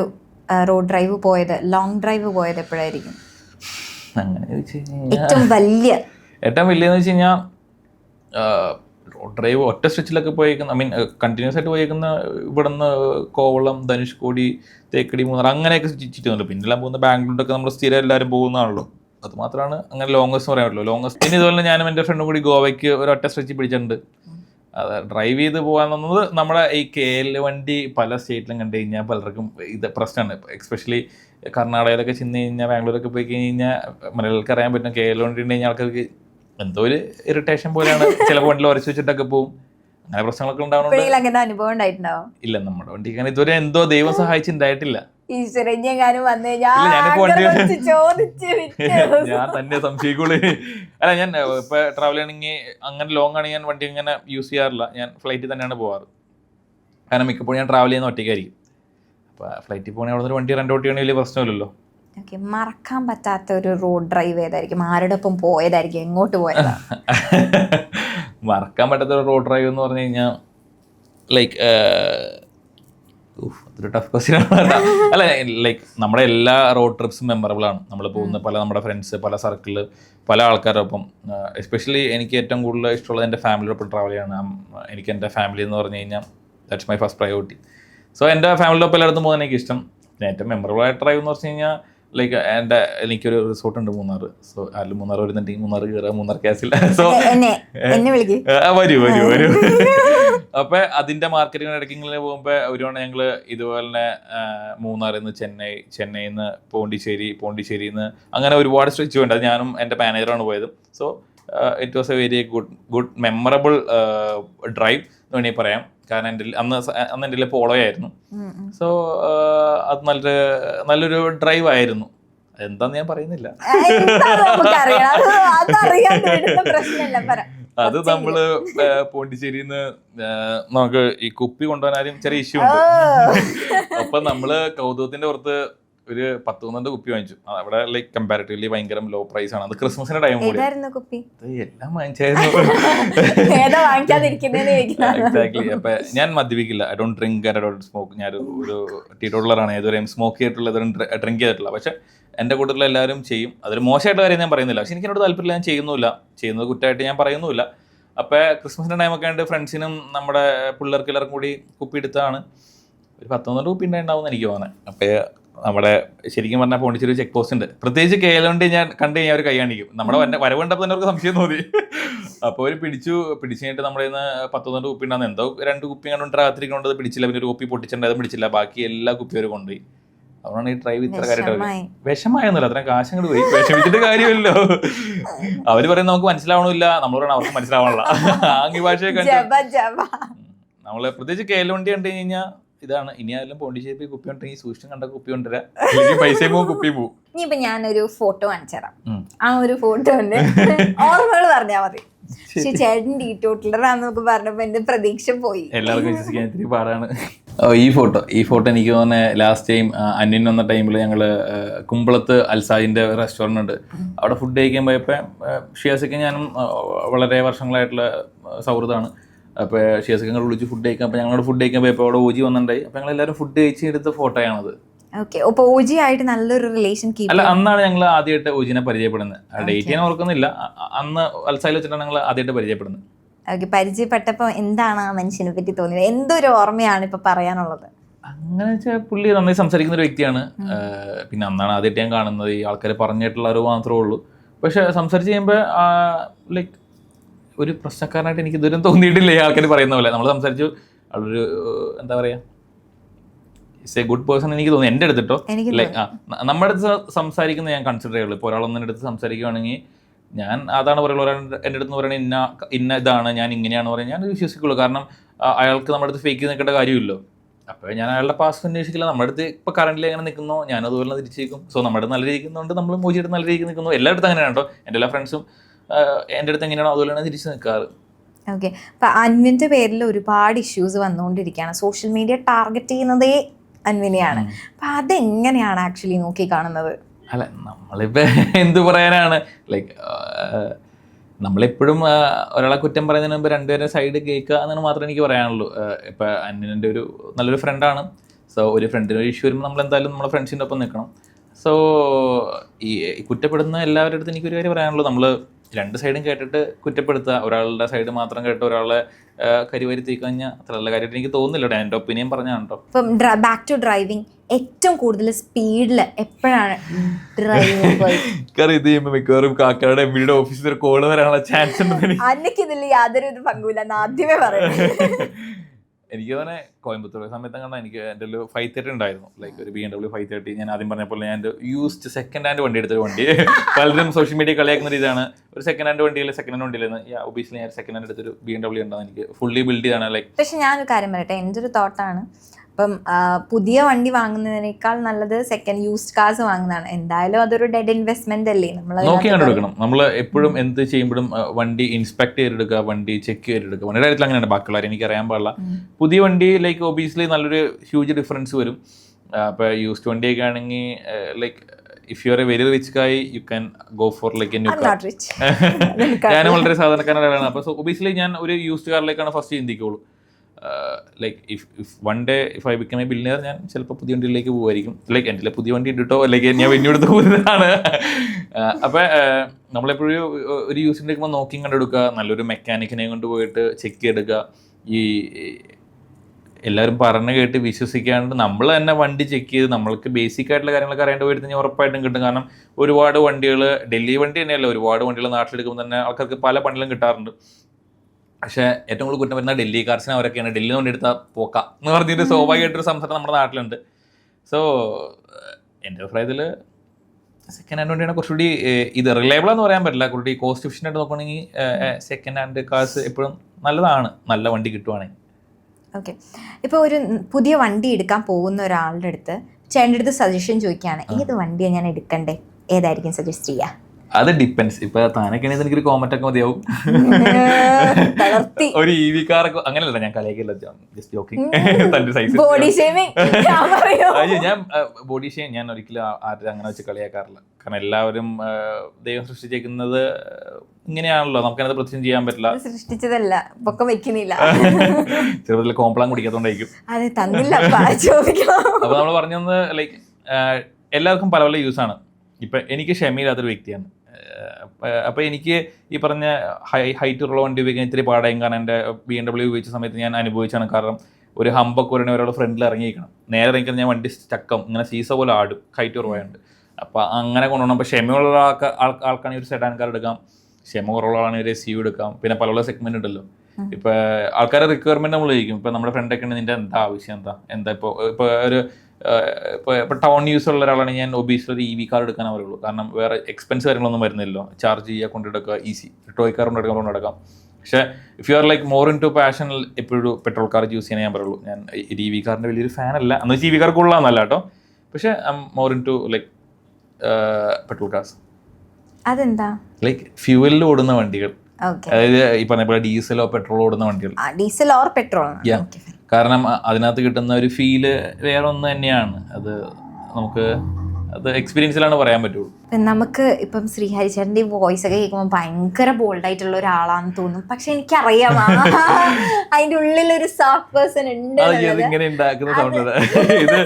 റോഡ് ഡ്രൈവ് പോയത് ലോങ് ഡ്രൈവ് പോയത് എപ്പോഴായിരിക്കും? അങ്ങനെ ഏറ്റവും വലിയ. ഏറ്റവും വലിയതെന്ന് വെച്ച് കഴിഞ്ഞാൽ ഡ്രൈവ് ഒറ്റ സ്റ്റിച്ചിലൊക്കെ പോയേക്കുന്ന ഐ മീൻ കണ്ടിന്യൂസ് ആയിട്ട് പോയേക്കുന്ന ഇവിടുന്ന് കോവളം ധനുഷ്കോടി തേക്കടി മൂന്നാർ അങ്ങനെയൊക്കെ ചുറ്റുന്നുണ്ട് പിന്നെ എല്ലാം പോകുന്ന ബാംഗ്ലൂരിലൊക്കെ നമ്മൾ സ്ഥിരം എല്ലാവരും പോകുന്നതാണല്ലോ. അത് മാത്രമാണ് അങ്ങനെ ലോങ്ങസ്റ്റ് പറയാൻ പറ്റുള്ളൂ ലോങ്ങസ്റ്റ് പിന്നെ ഇതുപോലെ ഞാനും എന്റെ ഫ്രണ്ടും കൂടി ഗോവയ്ക്ക് ഒരു ഒറ്റ സ്ട്രെച്ച് പിടിച്ചിട്ടുണ്ട്. അത് ഡ്രൈവ് ചെയ്ത് പോകാൻ തന്നത് നമ്മുടെ ഈ കെ എൽ വണ്ടി പല സ്റ്റേറ്റിലും കണ്ടു കഴിഞ്ഞാൽ പലർക്കും ഇത് പ്രശ്നമാണ്. എക്സ്പെഷ്യലി കർണാടകയിലൊക്കെ ചെന്ന് കഴിഞ്ഞാൽ ബാംഗ്ലൂരൊക്കെ പോയി കഴിഞ്ഞാൽ മലയാളികൾക്ക് അറിയാൻ പറ്റും കെ എൽ വണ്ടി ഉണ്ടെങ്കിൽ ആൾക്കാർക്ക് എന്തോ ഒരു ഇറിറ്റേഷൻ പോലെയാണ്. ചില വണ്ടിയിൽ ഉരച്ചു വെച്ചിട്ടൊക്കെ പോകും അങ്ങനെ പ്രശ്നങ്ങളൊക്കെ ഉണ്ടാവണം അങ്ങനെ അനുഭവം ഉണ്ടായിട്ടുണ്ടാവും? ഇല്ല നമ്മുടെ വണ്ടി അങ്ങനെ ഇതുവരെ എന്തോ ദൈവം സഹായിച്ചിട്ടുണ്ടായിട്ടില്ല. ഈശ്വരഞ്ഞെങ്ങാനും വന്നു വിറ്റ് ഞാൻ തന്നെ സംശയിക്കുള്ളൂ. അല്ല ഞാൻ ഇപ്പൊ ട്രാവൽ ചെയ്യണമെങ്കിൽ അങ്ങനെ ലോങ് ആണ് ഞാൻ വണ്ടി ഇങ്ങനെ യൂസ് ചെയ്യാറില്ല. ഞാൻ ഫ്ലൈറ്റിൽ തന്നെയാണ് പോവാറ്. കാരണം മിക്കപ്പോഴും ഞാൻ ട്രാവൽ ചെയ്യുന്ന ഒറ്റയ്ക്കായിരിക്കും. അപ്പൊ ഫ്ലൈറ്റിൽ പോകണമെങ്കിൽ അവിടെ ഒരു വണ്ടി റെന്റ് ഔട്ട് ചെയ്യണമെങ്കിൽ വലിയ പ്രശ്നമില്ലല്ലോ. ഓക്കെ മറക്കാൻ പറ്റാത്ത ഒരു റോഡ് ഡ്രൈവ് ഏതായിരിക്കും? ആരുടെ ഒപ്പം പോയതായിരിക്കും? എങ്ങോട്ട് പോയതാ? മറക്കാൻ പറ്റാത്ത ഒരു റോഡ് ഡ്രൈവ് എന്ന് പറഞ്ഞു കഴിഞ്ഞാൽ ലൈക്ക് അതൊരു ടഫ് ക്വസ്റ്റ്യൻ ആണ് അല്ല ലൈക്ക് നമ്മുടെ എല്ലാ റോഡ് ട്രിപ്സും മെമ്മറബിൾ ആണ്. നമ്മൾ പോകുന്ന പല നമ്മുടെ ഫ്രണ്ട്സ് പല സർക്കിൾ പല ആൾക്കാരുടെ ഒപ്പം എസ്പെഷ്യലി എനിക്ക് ഏറ്റവും കൂടുതൽ ഇഷ്ടമുള്ളത് എന്റെ ഫാമിലിയോടൊപ്പം ട്രാവൽ ചെയ്യാണ് എനിക്ക് എന്റെ ഫാമിലി എന്ന് പറഞ്ഞു കഴിഞ്ഞാൽ that's my first priority so എന്റെ ഫാമിലിയോടൊപ്പം എല്ലായിടത്തും പോകാൻ എനിക്ക് ഇഷ്ടം ഏറ്റവും മെമ്മറബിൾ ആയിട്ട് ഡ്രൈവ് എന്ന് പറഞ്ഞു കഴിഞ്ഞാൽ ലൈക്ക് എന്റെ എനിക്കൊരു റിസോർട്ട് ഉണ്ട് മൂന്നാർ സോ അതിൽ മൂന്നാർ വരുന്നുണ്ടെങ്കിൽ മൂന്നാർ കയറാം മൂന്നാർ ക്യാസിൽ സോ വരൂ വരൂ വരൂ. അപ്പൊ അതിന്റെ മാർക്കറ്റിംഗ് ഇടയ്ക്കിങ്ങനെ പോകുമ്പോ ഒരുപാട് ഞങ്ങൾ ഇതുപോലെ തന്നെ മൂന്നാറിൽ നിന്ന് ചെന്നൈ ചെന്നൈയിൽ നിന്ന് പോണ്ടിച്ചേരി പോണ്ടിച്ചേരിയിൽ നിന്ന് അങ്ങനെ ഒരുപാട് സ്ട്രെച്ച് ഉണ്ട് അത് ഞാനും എന്റെ മാനേജറാണ് പോയത്. So it was a very good good memorable drive എന്ന് വേണമെങ്കിൽ പറയാം. കാരണം എന്റെ അന്ന് അന്ന് എന്റെ പോളോ ആയിരുന്നു. സോ അത് നല്ലൊരു നല്ലൊരു ഡ്രൈവ് ആയിരുന്നു എന്താന്ന് ഞാൻ പറയുന്നില്ല. അത് നമ്മൾ പോണ്ടിച്ചേരിന്ന് നമുക്ക് ഈ കുപ്പി കൊണ്ടുപോകാനും ചെറിയ ഇഷ്യൂ ഉണ്ട്. അപ്പൊ നമ്മൾ കൗതുകത്തിന്റെ പുറത്ത് ഒരു പത്ത് പന്ത്രണ്ട് കുപ്പി വാങ്ങിച്ചു. അവിടെ ലൈക്ക് കമ്പാരിറ്റീവ്ലി ഭയങ്കര ലോ പ്രൈസ് ആണ്. അത് ക്രിസ്മസിന്റെ ടൈം കൂടി കുപ്പി? എല്ലാം വാങ്ങിച്ചായിരുന്നു. അപ്പൊ ഞാൻ മദ്യപിക്കില്ല. I don't drink I don't smoke ഞാൻ ഒരു- ടീ ടോളറാണ് ഏതുവരെയും സ്മോക്ക് ചെയ്തിട്ടുള്ള ഡ്രിങ്ക് ചെയ്തിട്ടില്ല. പക്ഷെ എന്റെ കൂട്ടത്തിൽ എല്ലാവരും ചെയ്യും. അതൊരു മോശമായിട്ട് കാര്യം ഞാൻ പറയുന്നില്ല. പക്ഷെ എനിക്ക് എന്നോട് താല്പര്യമില്ല. ഞാൻ ചെയ്യുന്നില്ല ചെയ്യുന്നത് കുറ്റമായിട്ട് ഞാൻ പറയുന്നില്ല അപ്പൊ ക്രിസ്മസിന്റെ ടൈമൊക്കെ ആയിട്ട് ഫ്രണ്ട്സിനും നമ്മുടെ പിള്ളേർക്ക് എല്ലാവർക്കും കൂടി കുപ്പി എടുത്താണ് ഒരു പത്തൊന്നര കുപ്പി ഉണ്ടാവും എനിക്ക് തോന്നുന്നത് അപ്പൊ നമ്മുടെ ശരിക്കും പറഞ്ഞാൽ പോണ്ടിച്ചേരി ചെക്ക് പോസ്റ്റ് ഉണ്ട്. പ്രത്യേകിച്ച് കേലോണ്ട് ഞാൻ കണ്ടു കഴിഞ്ഞാൽ അവർ കൈ കാണിക്കും. നമ്മുടെ വന്ന- വരവ് കണ്ടപ്പോൾ തന്നെ അവർക്ക് സംശയം തോന്നി. അപ്പോൾ അവർ പിടിച്ചു. പിടിച്ചു കഴിഞ്ഞിട്ട് നമ്മുടെ നിന്ന് പത്തൊന്നര കുപ്പി ഉണ്ടാകുന്ന എന്തോ രണ്ട് കുപ്പി കണ്ടുകൊണ്ട് രാത്രിക്കൊണ്ട് പിടിച്ചില്ല. പിന്നെ ഒരു കുപ്പി പൊട്ടിച്ചിട്ടുണ്ടായത് പിടിച്ചില്ല. ബാക്കി എല്ലാ കുപ്പി അവർ കൊണ്ടുപോയി. അതുകൊണ്ടാണ് ഈ ഡ്രൈവ് ഇത്ര കാര്യമായിട്ട് വിഷമായി. വിഷമായൊന്നുമില്ല അത്രയും കാശങ്ങോട് പോയി. വിഷമിച്ചിട്ട് കാര്യമില്ലല്ലോ. അവർ പറയും നമുക്ക് മനസ്സിലാവണില്ല നമ്മൾ പറയണം അവർക്ക് മനസ്സിലാവണില്ല ആംഗ്യ ഭാഷയൊക്കെ നമ്മൾ പ്രത്യേകിച്ച് കേരളവണ്ടി കണ്ടു കഴിഞ്ഞാൽ ഇതാണ്. ഇനി ആയാലും പോണ്ടിച്ചേരി കുപ്പി ഉണ്ടെങ്കിൽ സൂക്ഷിച്ചും കണ്ട കുപ്പി കൊണ്ടുവരാം. പൈസ പോകും കുപ്പി പോകും ഇനിയിപ്പൊ ഞാനൊരു ഫോട്ടോ കാണിച്ചു തരാം. ആ ഒരു ഫോട്ടോ ഉണ്ട്. ഓർമ്മകൾ പറഞ്ഞാ മതി. പക്ഷെ ചേട്ടൻ നമുക്ക് പറഞ്ഞപ്പോ എന്റെ പ്രതീക്ഷ പോയി. എല്ലാവർക്കും വിശ്വസിക്കാൻ ഇത്തിരി പാടാണ്. ഓ ഈ ഫോട്ടോ ഈ ഫോട്ടോ എനിക്ക് തോന്നുന്നത് ലാസ്റ്റ് ടൈം അന്യൻ വന്ന ടൈമിൽ ഞങ്ങൾ കുമ്പളത്ത് അൽസാദിന്റെ റെസ്റ്റോറന്റ് ഉണ്ട്. അവിടെ ഫുഡ് കഴിക്കാൻ പോയപ്പോൾ ഷിയാസിക്ക് ഞാനും വളരെ വർഷങ്ങളായിട്ടുള്ള സൗഹൃദമാണ്. അപ്പോൾ ഷിയാസിക്ക് ഞങ്ങൾ വിളിച്ച് ഫുഡ് കഴിക്കാൻ അപ്പോൾ ഞങ്ങളോട് ഫുഡ് കഴിക്കാൻ പോയപ്പോൾ അവിടെ ഓജി വന്നിട്ടുണ്ടായി അപ്പോൾ ഞങ്ങൾ എല്ലാവരും ഫുഡ് കഴിച്ച് എടുത്ത ഫോട്ടോയാണത് ഓജി ആയിട്ട് നല്ലൊരു റിലേഷൻ അല്ല അന്നാണ് ഞങ്ങൾ ആദ്യമായിട്ട് ഓജിനെ പരിചയപ്പെടുന്നത്. ഡേറ്റ് ഞാൻ ഓർക്കുന്നില്ല. അന്ന് അൽസായിൽ വെച്ചിട്ടാണ് ഞങ്ങൾ ആദ്യമായിട്ട് പരിചയപ്പെടുന്നത്. ഓക്കെ പരിചയപ്പെട്ടപ്പോൾ എന്താണ് ആ മനുഷ്യനെ പറ്റി തോന്നിയത്? എന്തൊരു ഓർമ്മയാണ് ഇപ്പൊ പറയാനുള്ളത്? അങ്ങനെ വെച്ചാൽ പുള്ളി നന്നായി സംസാരിക്കുന്ന ഒരു വ്യക്തിയാണ്. പിന്നെ അന്നാണ് ആദ്യമായിട്ട് ഞാൻ കാണുന്നത്. ഈ ആൾക്കാർ പറഞ്ഞിട്ടുള്ള അറിവ് മാത്രമേ ഉള്ളൂ. പക്ഷെ സംസാരിച്ച് കഴിയുമ്പോൾ ലൈക്ക് ഒരു പ്രശ്നക്കാരനായിട്ട് എനിക്ക് ഇതുവരെ തോന്നിയിട്ടില്ല. ഈ ആൾക്കാർ പറയുന്ന പോലെ. നമ്മൾ സംസാരിച്ചു. അവളൊരു എന്താ പറയാ ഇറ്റ്സ് എ ഗുഡ് പേഴ്സൺ എനിക്ക് തോന്നുന്നു എന്റെ അടുത്തിട്ടോ അല്ലെ? ലൈക്ക് ആ നമ്മുടെ അടുത്ത് സംസാരിക്കുന്ന ഞാൻ കൺസിഡർ ചെയ്യുള്ളൂ. ഇപ്പോൾ ഒരാളൊന്നിന്റെ അടുത്ത് സംസാരിക്കുകയാണെങ്കിൽ ഞാൻ അതാണ് പറയുള്ളൂ. ഒരാൾ എന്റെ അടുത്ത് പറയുന്നത് ഇന്ന ഇന്ന ഇതാണ് ഞാൻ ഇങ്ങനെയാണ് പറയുന്നത്. ഞാൻ വിശ്വസിക്കുള്ളൂ. കാരണം അയാൾക്ക് നമ്മുടെ അടുത്ത് ഫേക്ക് നിൽക്കേണ്ട കാര്യമില്ലല്ലോ അപ്പോൾ ഞാൻ അയാളുടെ പാസ്റ്റ് അന്വേഷിക്കില്ല. നമ്മുടെ അടുത്ത് ഇപ്പോൾ കറണ്ടിൽ എങ്ങനെ നിൽക്കുന്നു. ഞാൻ അതുപോലെ തിരിച്ചേക്കും. സോ നമ്മുടെ നല്ല രീതിക്കുന്നുണ്ട് നമ്മൾ മോജിയുടെ നല്ല രീതിക്ക് നിൽക്കുന്നു. എല്ലായിടത്തും അങ്ങനെയാണ് കേട്ടോ എന്റെ എല്ലാ ഫ്രണ്ട്സും എന്റെ അടുത്ത് എങ്ങനെയാണോ അതുപോലെയാണ് തിരിച്ചു നിൽക്കാറ് ഓക്കെ അപ്പൊ അൻവിന്റെ പേരിൽ ഒരുപാട് ഇഷ്യൂസ് വന്നുകൊണ്ടിരിക്കുകയാണ്. സോഷ്യൽ മീഡിയ ടാർഗറ്റ് ചെയ്യുന്നതേ അൻവിനെയാണ്. അപ്പൊ അതെങ്ങനെയാണ് ആക്ച്വലി നോക്കി കാണുന്നത് അല്ല നമ്മളിപ്പോൾ എന്തു പറയാനാണ്? ലൈക്ക് നമ്മളെപ്പോഴും ഒരാളെ കുറ്റം പറയുന്നതിന് മുമ്പ് രണ്ടുപേരെ സൈഡ് കേൾക്കുക എന്നാണ് മാത്രമേ എനിക്ക് പറയാനുള്ളൂ. ഇപ്പം അന്യന്റെ ഒരു നല്ലൊരു ഫ്രണ്ടാണ് സോ ഒരു ഫ്രണ്ടിന് ഒരു ഇഷ്യൂ വരുമ്പോൾ നമ്മൾ എന്തായാലും നമ്മുടെ ഫ്രണ്ട്സിന്റെ ഒപ്പം നിൽക്കണം. സോ ഈ ഈ കുറ്റപ്പെടുന്ന എല്ലാവരുടെ അടുത്ത് എനിക്കൊരു കാര്യം പറയാനുള്ളൂ. നമ്മൾ രണ്ട് സൈഡും കേട്ടിട്ട് കുറ്റപ്പെടുത്തുക ഒരാളുടെ സൈഡ് മാത്രം കേട്ട് ഒരാളെ കരിവരുത്തി കഴിഞ്ഞാൽ അത്ര നല്ല കാര്യമായിട്ട് എനിക്ക് തോന്നുന്നില്ല എന്റെ ഒപ്പീനിയൻ പറഞ്ഞാണ് കേട്ടോ. ഇപ്പം ബാക്ക് ടു ഡ്രൈവിംഗ് ഏറ്റവും കൂടുതൽ സ്പീഡിൽ എപ്പോഴാണ് ഇത് ചെയ്യുമ്പോൾ മിക്കവാറും കാക്കയുടെ എംബിയുടെ ഓഫീസിൽ കോൾ വരാനുള്ള ചാൻസ് ഉണ്ടെന്ന് എനിക്ക് അന്നക്ക് ഇതിൽ യാതൊരു പങ്കുമില്ല ആദ്യമേ പറയുന്നത് എനിക്ക് തന്നെ കോയമ്പത്തൂർ സമയത്ത് കണ്ടാൽ എനിക്ക് എന്റെ ഒരു ഫൈവ് തേർട്ടി ഉണ്ടായിരുന്നു. ലൈക്ക് ഒരു B M W five thirty ഞാൻ ആദ്യം പറഞ്ഞ പോലെ ഞാൻ എന്റെ യൂസ്ഡ് സെക്കൻഡ് ഹാൻഡ് വണ്ടി എടുത്തൊരു വണ്ടി. പലരും സോഷ്യൽ മീഡിയ കളിയാക്കുന്ന രീതിയാണ് ഒരു സെക്കൻഡ് ഹാൻഡ് വണ്ടിയിൽ സെക്കൻഡ് ഹാൻഡ് വണ്ടിയിൽ ഓബിയസ്ലി ഞാൻ സെക്കൻഡ് ഹാൻഡ് എടുത്തൊരു ബി എം ഡബ്ല്യൂ ഉണ്ടാകും എനിക്ക് ഫുള്ളി ബിൽഡ് ചെയ്താണ്. ലൈക്ക് പക്ഷേ ഞാനൊരു കാര്യം പറയട്ടെ. എന്റെ ഒരു തോട്ടാണ് അപ്പം പുതിയ വണ്ടി വാങ്ങുന്നതിനേക്കാൾ നല്ലത് സെക്കൻഡ് യൂസ്ഡ് കാർസ് വാങ്ങുന്നതാണ്. എന്തായാലും അതൊരു ഡെഡ് ഇൻവെസ്റ്റ്മെന്റ് അല്ലേ? നമ്മൾ നോക്കി കണ്ടെടുക്കണം നമ്മൾ എപ്പോഴും എന്ത് ചെയ്യുമ്പോഴും വണ്ടി ഇൻസ്പെക്ട് ചെയ്തെടുക്കുക വണ്ടി ചെക്ക് ചെയ്തെടുക്കുക. വണ്ടിയുടെ കാര്യത്തിൽ അങ്ങനെയാണ് ബാക്കിയുള്ള എനിക്ക് അറിയാൻ പാടില്ല പുതിയ വണ്ടി ലൈക്ക് ഒബിയസ്ലി നല്ലൊരു ഹ്യൂജ് ഡിഫറൻസ് വരും. അപ്പോൾ യൂസ്ഡ് വണ്ടിയൊക്കെ ആണെങ്കിൽ like if you are a very rich guy you can go for like new car ഞാൻ വളരെ സാധാരണക്കാരനാണ്. അപ്പോൾ സോ ഒബിയസ്ലി ഞാൻ ഒരു യൂസ്ഡ് കാറിലേക്കാണ് first ചിന്തിക്കുള്ളൂ. Like if if one day if I become a billionaire ഞാൻ ചിലപ്പോൾ പുതിയ വണ്ടിയിലേക്ക് പോകുമായിരിക്കും. ലൈക്ക് എന്റെ പുതിയ വണ്ടി ഇട്ടിട്ടോ അല്ലെങ്കിൽ ഞാൻ വെഞ്ഞെടുത്ത് പോകുന്നതാണ്. അപ്പോൾ നമ്മളെപ്പോഴും ഒരു യൂസിന്റെ എടുക്കുമ്പോൾ നോക്കി കണ്ടെടുക്കുക. നല്ലൊരു മെക്കാനിക്കിനെ കൊണ്ട് പോയിട്ട് ചെക്ക് ചെയ്തെടുക്കുക. ഈ എല്ലാവരും പറഞ്ഞു കേട്ട് വിശ്വസിക്കാണ്ട് നമ്മൾ തന്നെ വണ്ടി ചെക്ക് ചെയ്ത് നമ്മൾക്ക് ബേസിക് ആയിട്ടുള്ള കാര്യങ്ങളൊക്കെ അറിയേണ്ടി പോയിട്ട് കഴിഞ്ഞാൽ ഉറപ്പായിട്ടും കിട്ടും. കാരണം ഒരുപാട് വണ്ടികൾ ഡൽഹി വണ്ടി തന്നെയല്ല ഒരുപാട് വണ്ടികൾ നാട്ടിലെടുക്കുമ്പോൾ തന്നെ ആൾക്കാർക്ക് പല പണികളും കിട്ടാറുണ്ട്. പക്ഷേ ഏറ്റവും കൂടുതൽ കുറ്റം വരുന്ന ഡൽഹി കാർസിനെ അവരൊക്കെയാണ്. ഡൽഹി നിന്ന് എടുത്ത പോക്ക എന്ന് പറഞ്ഞിട്ട് സ്വാഭാവികമായിട്ടൊരു സംസാരം നമ്മുടെ നാട്ടിലുണ്ട്. സോ എന്റെ അഭിപ്രായത്തിൽ സെക്കൻഡ് ഹാൻഡ് വണ്ടിയാണ് കുറച്ചുകൂടി ഇത് റിലയബിൾ എന്ന് പറയാൻ പറ്റില്ല. കുറച്ചുകൂടി കോസ്റ്റ് എഫിഷ്യന്റ് ആയിട്ട് നോക്കുകയാണെങ്കിൽ സെക്കൻഡ് ഹാൻഡ് കാർസ് എപ്പോഴും നല്ലതാണ്. നല്ല വണ്ടി കിട്ടുവാണെങ്കിൽ. ഓക്കെ ഇപ്പോൾ ഒരു പുതിയ വണ്ടി എടുക്കാൻ പോകുന്ന ഒരാളുടെ അടുത്ത് ചേട്ടന്റെ അടുത്ത് സജഷൻ ചോദിക്കുകയാണ്. ഏത് വണ്ടിയാണ് ഞാൻ എടുക്കണ്ടേ? ഏതായിരിക്കും സജസ്റ്റ് ചെയ്യുക അത് ഡിപ്പെൻസ് ഇപ്പൊ താനൊക്കെ എനിക്ക് ഒരു കോമറ്റ് ഒക്കെ മതിയാവും. ഒരു ഇ വി കാറൊക്കെ അങ്ങനെയല്ല ഞാൻ കളിയാക്കില്ല ജസ്റ്റ് ജോക്കിംഗ് തന്റെ സൈസ് ഞാൻ പറയൂ. അയ്യോ ഞാൻ ബോഡി ഷെയിം ഞാൻ ഒരിക്കലും ആരും അങ്ങനെ വെച്ച് കളിയാക്കാറില്ല. കാരണം എല്ലാവരും ദൈവം സൃഷ്ടിച്ചേക്കുന്നത് ഇങ്ങനെയാണല്ലോ. നമുക്കതിനകത്ത് പ്രത്യേകം ചെയ്യാൻ പറ്റില്ല. സൃഷ്ടിച്ചതല്ല. പൊക്കം വെക്കുന്നില്ല. ചെറുപ്പത്തിൽ കോംപ്ലാൻ കുടിക്കാത്തോണ്ടായിരിക്കും. അതെ ചോദിക്കണം. അപ്പൊ നമ്മൾ പറഞ്ഞത് ലൈക്ക് എല്ലാവർക്കും പല പല യൂസ് ആണ്. ഇപ്പൊ എനിക്ക് ക്ഷമയില്ലാത്തൊരു വ്യക്തിയാണ്. ആഹ് അപ്പൊ- അപ്പൊ എനിക്ക് ഈ പറഞ്ഞ ഹൈ ഹൈറ്റ് ഉള്ള വണ്ടി ഉപയോഗിക്കാൻ ഇത്തിരി പാടായും കാരണം എന്റെ ബി എം ഡബ്ല്യു ഉപയോഗിച്ച സമയത്ത് ഞാൻ അനുഭവിച്ചാണ് കാരണം ഒരു ഹമ്പൊക്കെ വരണ ഒരാൾ ഫ്രണ്ടിൽ ഇറങ്ങിയിരിക്കണം. നേരെ ഇറങ്ങിക്കാൻ ഞാൻ വണ്ടി ചക്കം ഇങ്ങനെ സീസ പോലെ ആടും ഹൈറ്റ് കുറവായുണ്ട്. അപ്പോൾ അങ്ങനെ കൊണ്ടുപോകണം. അപ്പോൾ ക്ഷമയുള്ള ആൾക്ക് ആൾ- ആൾക്കാണെങ്കിൽ ഒരു സെഡാൻ കാർ എടുക്കാം. ക്ഷമ കുറവുള്ള ആളാണെങ്കിൽ ഒരു എസ് യു എടുക്കാം. പിന്നെ പല പല സെഗ്മെന്റ് ഉണ്ടല്ലോ. ഇപ്പൊ ആൾക്കാരെ റിക്വയർമെന്റ് നമ്മൾ ചോദിക്കും. ഇപ്പൊ നമ്മുടെ ഫ്രണ്ടൊക്കെ ഉണ്ട് നിന്റെ എന്താ ആവശ്യം? എന്താ? എന്താ ഇപ്പൊ ഇപ്പൊ ഒരു ആഹ് ഇപ്പൊ ഇപ്പൊ ടൗൺ യൂസ് ഉള്ള ഒരാളാണ് ഞാൻ ഒബീസ് ഒരു ഇ വി കാർ എടുക്കാൻ അവരുള്ളൂ. കാരണം വേറെ എക്സ്പെൻസ് കാര്യങ്ങളൊന്നും വരുന്നില്ലല്ലോ. ചാർജ് ചെയ്യുക കൊണ്ടെടുക്കുക ഈസി ടോയ് കാർ കൊണ്ടെടുക്കാൻ കൊണ്ടെടുക്കാം പക്ഷേ if you are like more into passion എപ്പോഴും പെട്രോൾ കാർ യൂസ് ചെയ്യാൻ ഞാൻ പറയുള്ളൂ. ഞാൻ ഇ വി കാറിന്റെ വലിയൊരു ഫാനല്ല എന്ന് വെച്ചാൽ ഇ വി കാർ കൊള്ളാന്നല്ല കേട്ടോ. പക്ഷേ more into like petrol cars അതെന്താ? ലൈക്ക് ഫ്യൂവലിൽ ഓടുന്ന വണ്ടികൾ. അതായത് ഈ പറഞ്ഞ ഡീസലോ പെട്രോളോ ഓടുന്ന വണ്ടികൾ. Diesel or petrol. കാരണം അതിനകത്ത് കിട്ടുന്ന ഒരു ഫീൽ വേറെ ഒന്ന് തന്നെയാണ്. അത് നമുക്ക് അത് എക്സ്പീരിയൻസിലാണ് പറയാൻ പറ്റുള്ളൂ. നമുക്ക് ഇപ്പം ശ്രീഹരിചേട്ടന്റെ വോയിസ് ഒക്കെ കേൾക്കുമ്പോൾ ഭയങ്കര ബോൾഡ് ആയിട്ടുള്ള ഒരാളാന്ന് തോന്നും. പക്ഷെ എനിക്കറിയാം. അതിന്റെ ഉള്ളിൽ ഒരു സോഫ്റ്റ് പേഴ്സൺ ഉണ്ട് ഇങ്ങനെ ഉണ്ടാക്കുന്ന സൗണ്ട് ഇത്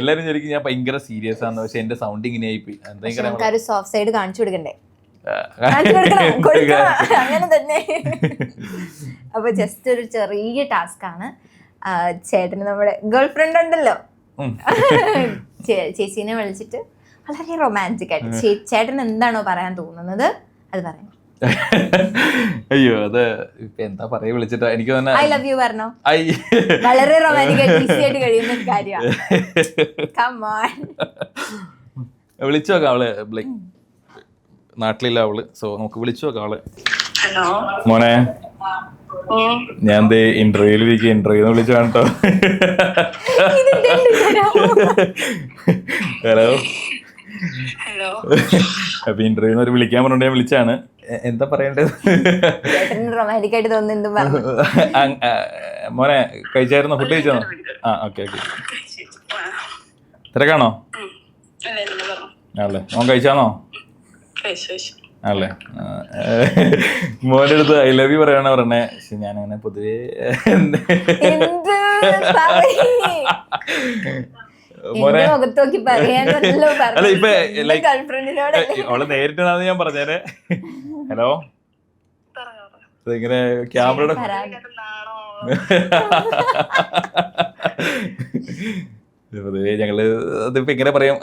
എല്ലാരും ശരിക്കും ഞാൻ ഭയങ്കര സീരിയസ് ആണ്. പക്ഷെ എന്റെ സൗണ്ട് ഇങ്ങനെ ആയിപ്പോയി പക്ഷെ എന്തെങ്കിലും നമുക്ക് ആ. ഒരു സോഫ്റ്റ് സൈഡ് കാണിച്ചു കൊടുക്കണ്ടേ അങ്ങനെ തന്നെ. അപ്പൊ ജസ്റ്റ് ഒരു ചെറിയ ടാസ്ക് ആണ്. ചേട്ടന് നമ്മുടെ ഗേൾ ഫ്രണ്ട് ഉണ്ടല്ലോ. ചേച്ചീനെ വിളിച്ചിട്ട് വളരെ റൊമാന്റിക് ആയിട്ട്. ചേട്ടൻ എന്താണോ പറയാൻ തോന്നുന്നത് അത് പറയാം. അയ്യോ അത് ഇപ്പൊ എന്താ പറയാ വിളിച്ചിട്ട്? എനിക്ക് തന്നെ ഐ ലവ് യു പറഞ്ഞോ? വളരെ റൊമാന്റിക് ആയിട്ട് ഈസി ആയിട്ട് കഴിയുന്ന ഒരു കാര്യമാണ് വിളിച്ചു നോക്കാം അവൾ. നാട്ടിലില്ല അവൾ സോ നമുക്ക് വിളിച്ചു നോക്കാം അവൾ. ഹലോ. മോനെ. ഞാൻ ദേ ഇന്റർവ്യൂവിൽ ഇന്റർവ്യൂന്ന് ഇന്റർവ്യൂ വിളിച്ചു കേട്ടോ ഹലോ. ഹലോ. അപ്പൊ ഇന്റർവ്യൂ ഒരു വിളിക്കാൻ പറഞ്ഞോണ്ട് ഞാൻ വിളിച്ചാണ്. എന്താ പറയണ്ടത് റൊമാന്റിക് ആയിട്ട് തോന്നുന്നു മോനെ കഴിച്ചായിരുന്നോ? ഫുഡ് കഴിച്ചോ? ആ ഓക്കെ ഓക്കെ തിരക്കാണോ? അല്ല ആണല്ലേ. മോൻ കഴിച്ചാണോ? കഴിച്ചു കഴിച്ചു. ആ, മോന്റെ അടുത്ത് ഐ ലവ് യു പറയണ പറഞ്ഞേ. പക്ഷെ ഞാൻ അങ്ങനെ പൊതുവേ അല്ല ഇപ്പൊ അവൾ നേരിട്ടാന്ന് ഞാൻ പറഞ്ഞേ ഹലോ. ഇങ്ങനെ ക്യാമറയുടെ പൊതുവേ ഞങ്ങൾ അതിപ്പോ ഇങ്ങനെ പറയും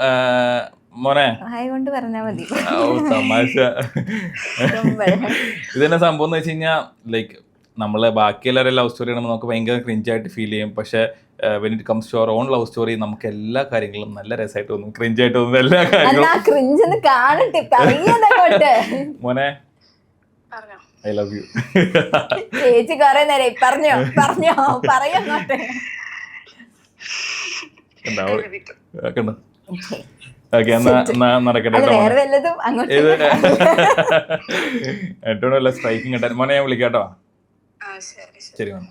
മോനെ. കൊണ്ട് പറഞ്ഞാ മതി. ഓ തമാശ. ഇതെന്നെ സംഭവം എന്ന് വെച്ച് കഴിഞ്ഞാൽ ലൈക്ക് നമ്മളെ ബാക്കി എല്ലാവരും ലവ് സ്റ്റോറി ആണെങ്കിൽ നമുക്ക് ഭയങ്കര ക്രിഞ്ചായിട്ട് ഫീൽ ചെയ്യും. പക്ഷെ when it comes to our own love story നമുക്ക് എല്ലാ കാര്യങ്ങളും നല്ല രസമായിട്ട് തോന്നും. ക്രിഞ്ചായിട്ട് തോന്നും എല്ലാ കാര്യങ്ങളും. മോനെ. ഐ ലവ് യു ചേച്ചി കുറെ നേരം പറഞ്ഞോ പറഞ്ഞോ എന്താ കണ്ടോ? ഓക്കെ. എന്നാ നടക്കട്ടെ ഇത് ഏറ്റവും നല്ല സ്ട്രൈക്കിംഗ് കിട്ടാൻ മോനെ ഞാൻ വിളിക്കാട്ടോ ആ ശരി ശരി. ശരി മോനെ.